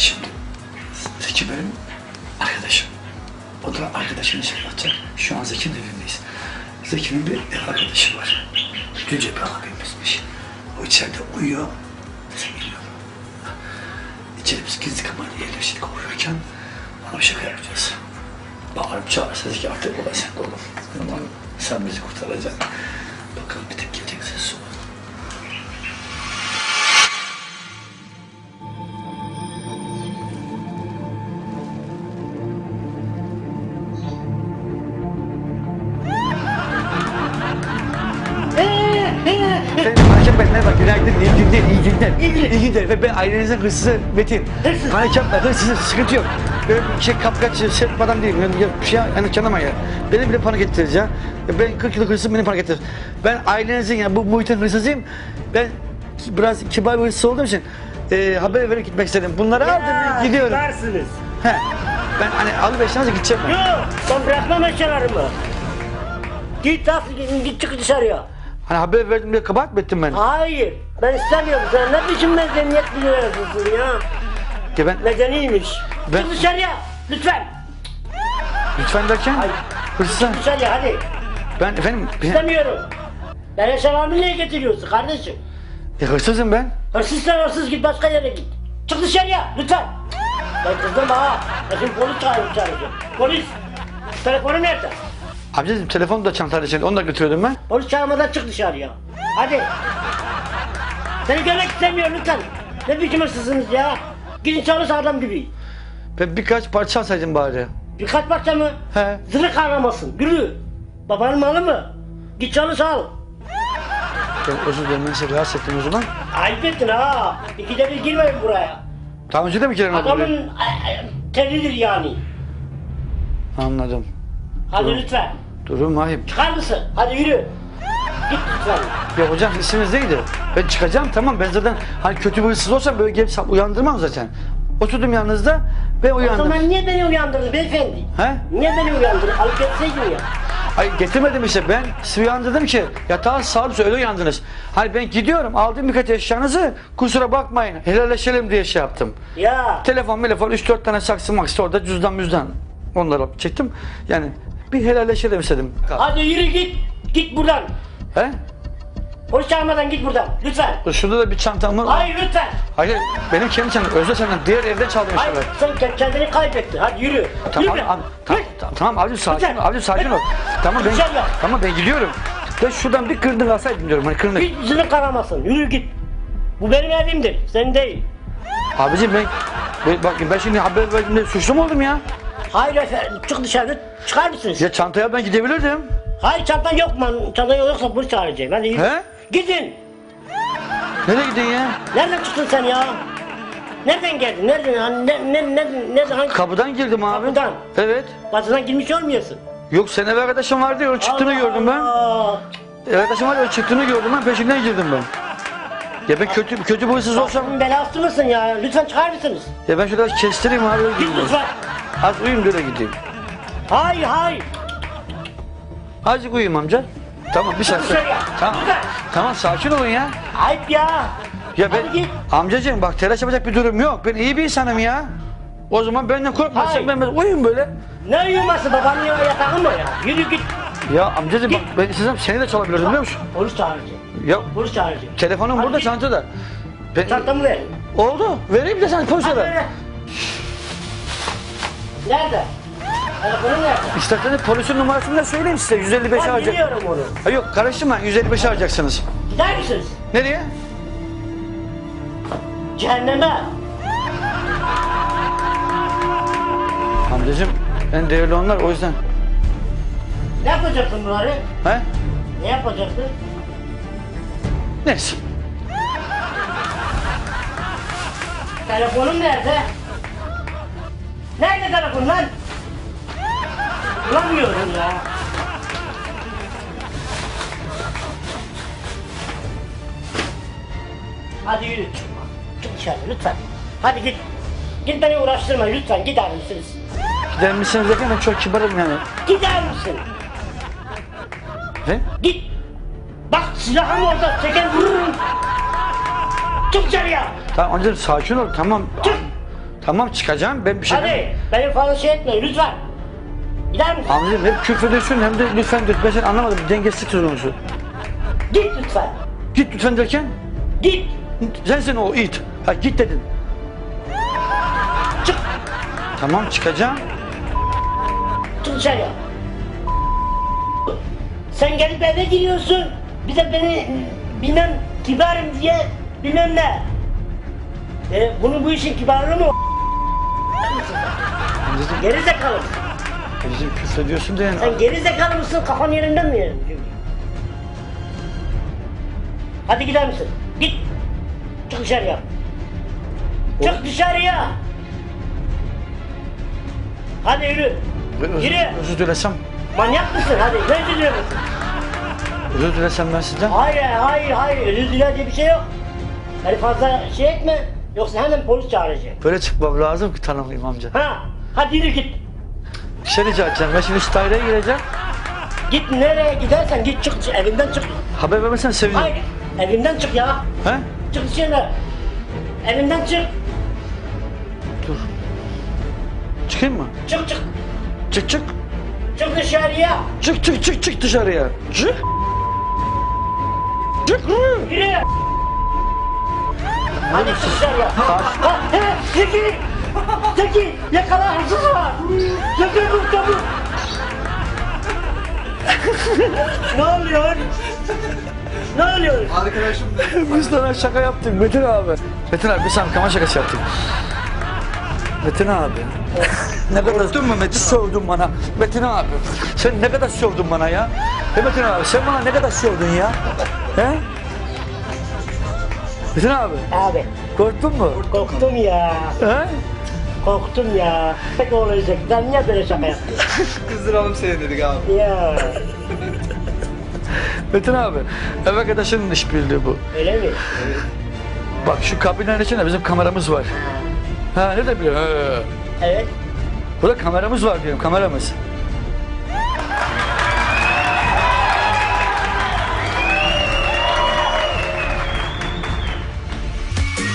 Şimdi Zeki benim arkadaşım. O da arkadaşını şey yapacak. Şu an Zeki'nin evindeyiz. Zeki'nin bir ev arkadaşı var. Gülce bir abimizmiş. O içeride uyuyor. Sen geliyor. İçeri biz gizli kamerayla yerleştik uyurken ona bir şaka yapacağız. Bağırıp çağırsa Zeki artık olay sende oğlum. Tamam? Sen bizi kurtaracaksın. Bakalım bir tek gelecek ses iyi günler, iyi günler. İyi günler. Ve ben ailenizin hırsızı Metin. Hırsız. Hakem Bey, hırsızı, sıkıntı yok. Böyle bir şey kapkaç, şey adam değilim. Yani bir şey yani canıma ya. Beni bile panik ettiririz ya. Ben 40 yıllık hırsızım, beni panik ettirir. Ben ailenizin, yani bu muhitin hırsızıyım. Ben biraz kibar bir hırsız olduğum için e, haber verip gitmek istedim. Bunları aldım, gidiyorum. Varsınız. He. Ben hani alıverişinize gideceğim ben. Yok ben bırakmam eşyalarımı. Git git çık dışarıya. Hani haber verdim diye kabahat mı ettim ben? Hayır ben istemiyorum. Sen ne biçim medeniyet biliyorsun ya? Ya ben, Medeniymiş. Ben- Çık dışarıya lütfen. lütfen derken, Hayır. hırsızım. Dışarıya hadi. Ben efendim, ben, İstemiyorum. Ben eşyalarımı niye getiriyorsun kardeşim? e, hırsızım ben. Hırsızsan hırsız git başka yere git. Çık dışarıya lütfen. Ben kızdım ha. Ben şimdi polis çağırıp çağıracağım. Polis. Telefonum nerede? Amcacığım telefonu da çantayla içinde, onu da götürüyordum ben. Polis çağırmadan çık dışarıya. Hadi. Seni görmek istemiyorum lütfen. Ne biçim hırsızsınız ya? Gidin çalış adam gibi. Ben birkaç parça alsaydım bari. Birkaç parça mı? He. Zırh aramasın. Gülü. Babanın malı mı? Git çalış al. Ben özür dilerim ben sizi rahatsız ettim o zaman. Ayıp ettin ha. İkide bir girmeyin buraya. Daha önce de mi girelim buraya? Adamın ay, ay, teridir yani. Anladım. Hadi lütfen. Durum ayıp. Çıkar mısın? Hadi yürü. Git lütfen. Ya hocam isminiz neydi? Ben çıkacağım tamam ben zaten hani kötü bir hırsız olsam böyle gelip sap- uyandırmam zaten. Oturdum yanınızda ve O uyandım. zaman niye beni uyandırdın beyefendi? He? Niye beni uyandırdın? Alıp geçseydin ya. Ay getirmedim işte ben sizi uyandırdım ki yatağa sağdı öyle uyandınız. Hani ben gidiyorum aldım birkaç eşyanızı kusura bakmayın helalleşelim diye şey yaptım. Ya. Telefon telefon 3-4 tane saksı maksı orada cüzdan müzdan onları çektim. Yani bir helalleşelim istedim. Hadi yürü git. Git buradan. He? Polis çağırmadan git buradan. Lütfen. Şurada da bir çantam var. Hayır lütfen. Hayır benim kendi çantam. Özde senden diğer evde çaldım Hayır inşallah. sen ke- kendini kaybettin. Hadi yürü. Tamam, yürü. abi, tamam, tamam, abicim sakin ol. Abicim sakin ol. Tamam ben, Dışarıda. tamam ben gidiyorum. Ben şuradan bir kırdın alsaydım diyorum hani kırdık. Hiç yüzünü karamasın. Yürü git. Bu benim evimdir. Senin değil. Abicim ben, ben, bak ben şimdi haber verdiğimde suçlu mu oldum ya? Hayır efendim. Çık dışarı. Çıkar mısınız? Ya çantaya ben gidebilirdim. Hayır çantan yok mu? Çantan yoksa polis çağıracağım. Hadi yürü. He? Gidin. Nereye gidin ya? Nereden çıktın sen ya? Nereden geldin? Nereden? Hani ne, ne, ne, ne, hangi Kapıdan girdim abi. Kapıdan. Evet. Batıdan girmiş olmuyorsun. Yok sen ev arkadaşım vardı ya o çıktığını gördüm ben. Allah. Ev arkadaşım var ya o çıktığını gördüm ben peşinden girdim ben. Ya ben kötü kötü hırsız olsam Başımın belası mısın ya? Lütfen çıkar mısınız? ya ben şöyle kestireyim abi öyle Git gideyim. lütfen. Az uyuyayım böyle gideyim. Hayır hayır. Azıcık uyuyayım amca. Tamam bir saat. Dışarıya. Tamam. Tamam sakin olun ya. Ayıp ya. Ya ben Hadi git. amcacığım bak telaş yapacak bir durum yok. Ben iyi bir insanım ya. O zaman benden korkma sen Hayır. ben, ben uyuyayım böyle. Ne uyuması babanın ya yatağı mı ya? Yürü git. Ya amcacığım bak ben istesem seni de çalabilirdim biliyor musun? Polis çağıracağım. Ya Polis çağıracağım. telefonum Hadi burada git. çantada. Ben, Çantamı ver. oldu. Vereyim de sen polise ver. Nerede? Telefonun nerede? İsterseniz polisin numarasını da söyleyeyim size. 155 Ben alacak. biliyorum onu. Ha yok karıştırma 155 alacaksınız. Gider misiniz? Nereye? Cehenneme. Amcacığım en değerli onlar o yüzden. Ne yapacaksın bunları? He? Ne yapacaksın? Neyse. Telefonun nerede? Nerede telefon lan? Bulamıyorum ya. Hadi yürü çıkma. Çık dışarı lütfen. Hadi git. Git beni uğraştırma lütfen gider misiniz? Gider misiniz derken ben çok kibarım yani. Gider misin? He? Git. Bak silahım orada. Çeker vururum. Çık dışarıya. Tamam amcacığım sakin ol tamam. Çık. Tamam çıkacağım ben bir şey Hadi beni falan şey etme lütfen. Gider misin? Amcacığım hep küfür ediyorsun hem de lütfen diyorsun. Ben seni anlamadım. Dengesizlik söz konusu. Git lütfen. Git lütfen derken Git. sensin o it. Ha git dedin. Çık. Tamam çıkacağım. Çık dışarıya. Sen gelip eve giriyorsun. Bir de beni bilmem kibarım diye bilmem ne. E, bunu bu işin kibarlığı mı? Amcacığım, Geri zekalı mısın? amcacığım küfür ediyorsun da yani. Sen geri zekalı mısın? Kafan yerinden mi yani? Hadi gider misin? Git. Çık dışarıya. Çık dışarıya. Hadi yürü. Özür, Yürü. özür dilesem. Manyak mısın? Hadi ne diliyorsun? Özür dilesem ben sizden. Hayır hayır hayır özür diler diye bir şey yok. Yani fazla şey etme. Yoksa hemen polis çağıracağım. Böyle çıkmam lazım ki tanımayayım amca. Ha hadi yürü git. Bir şey rica edeceğim. Ben şimdi şu daireye gireceğim. Git nereye gidersen git çık evinden çık. Haber vermesen sevinirim. Hayır evinden çık ya. He? Çık dışarı. Evinden çık. Dur. Çıkayım mı? Çık çık. Çık çık. Çık dışarıya. Çık çık çık çık dışarıya. Çık. Çık. Yürü. Hadi çık dışarıya. Ha, he, Zeki. Zeki yakala hırsız var. Zeki dur çabuk. ne oluyor? Ne oluyor? Biz sana şaka yaptık Metin abi. Metin abi biz sana kama şakası yaptık. Metin abi. ne kadar Korktun mu Metin Sövdün bana. Metin abi. Sen ne kadar sövdün bana ya. He Metin abi sen bana ne kadar sövdün ya. He? Metin abi Abi korktun mu? korktum ya. He? Korktum ya. Pek olacak. Ben niye böyle şaka yaptım? Kızdıralım seni dedik abi. ya. Metin abi ev arkadaşının işbirliği bu. Öyle mi? Bak şu kabinenin içinde bizim kameramız var. Ha ne de biliyor? Evet. Burada kameramız var diyorum kameramız.